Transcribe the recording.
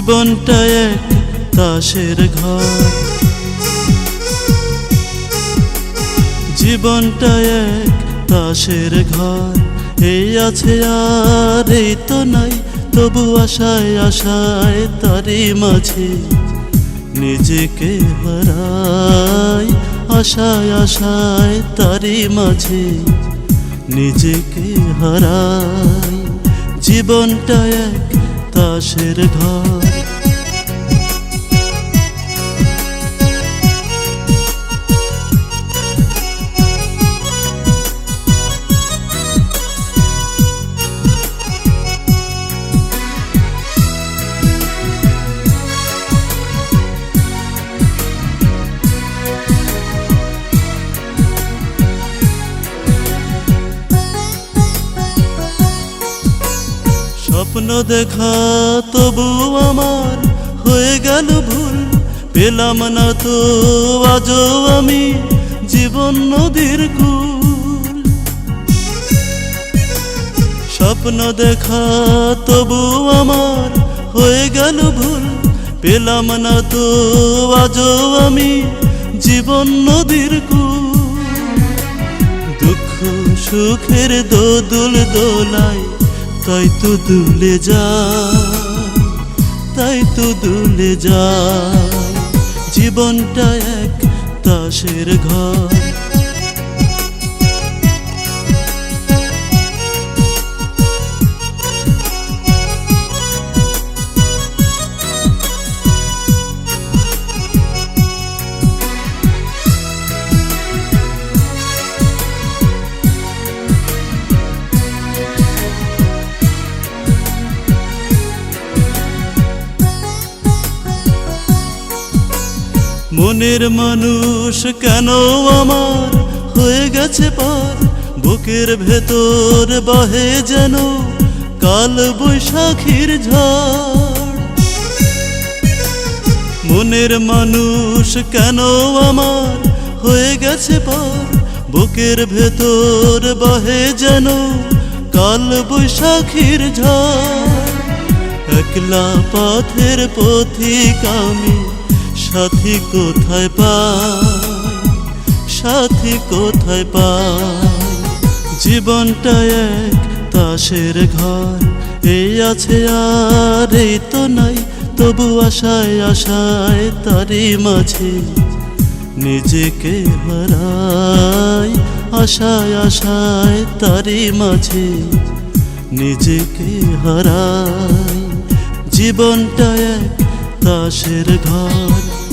জীবনটা এক তাসের ঘর। জীবনটা এক তাসের ঘর। এই আছে আর এই তো নাই, তবু আশায় আশায় তারই মাঝে নিজেকে হারাই, আশায় আশায় তারই মাঝে নিজেকে হারাই। জীবনটা এক তাসের ঘর স্বপ্ন দেখা তবু আমার হয়ে গেল ভুল। পেলাম না তো আজও আমি জীবন নদীর কুল। স্বপ্ন দেখা তবু আমার হয়ে গেল ভুল। পেলাম না তো আজও আমি জীবন নদীর কুল। দুঃখ সুখের দোদুল দোলায় তাই তো দুলে যা তাই তো দুলে যা জীবনটা এক তাসের ঘর। মনের মানুষ কেন আমার হয়ে গেছে পার? বুকের ভেতর বহে যেন কাল বৈশাখীর ঝড়। মনের মানুষ কেন আমার হয়ে গেছে পার? বুকের ভেতর বহে যেন কাল বৈশাখীর ঝড়। একলা পথের পথিক আমি সাথী কোথায় পাই সাথী কোথায় পাই জীবনটা এক তাসের ঘর। এই আছে আর এই তো নাই, তবু আশায় আশায় তারই মাঝে নিজেকে হারাই। আশায় আশায় তারই মাঝে নিজেকে হারাই। জীবনটা এক তাসের ঘর।